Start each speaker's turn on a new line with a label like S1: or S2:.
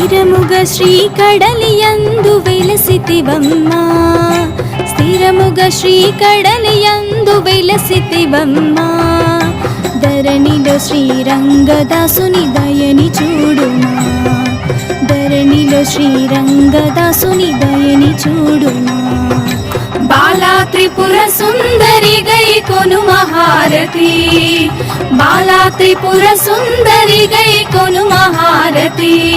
S1: స్థిరముగ శ్రీ కడలియందు వెలసితివమ్మా. స్థిరముగ శ్రీ కడలియందు వెలసితివమ్మా. ధరణిలో శ్రీరంగదాసుని దయని చూడుమా. ధరణిలో శ్రీరంగదాసుని దయని చూడుమా. బాలా త్రిపుర సుందరి గై కొను మహారతి. బాలా త్రిపుర సుందరి గై కొను మహారతి.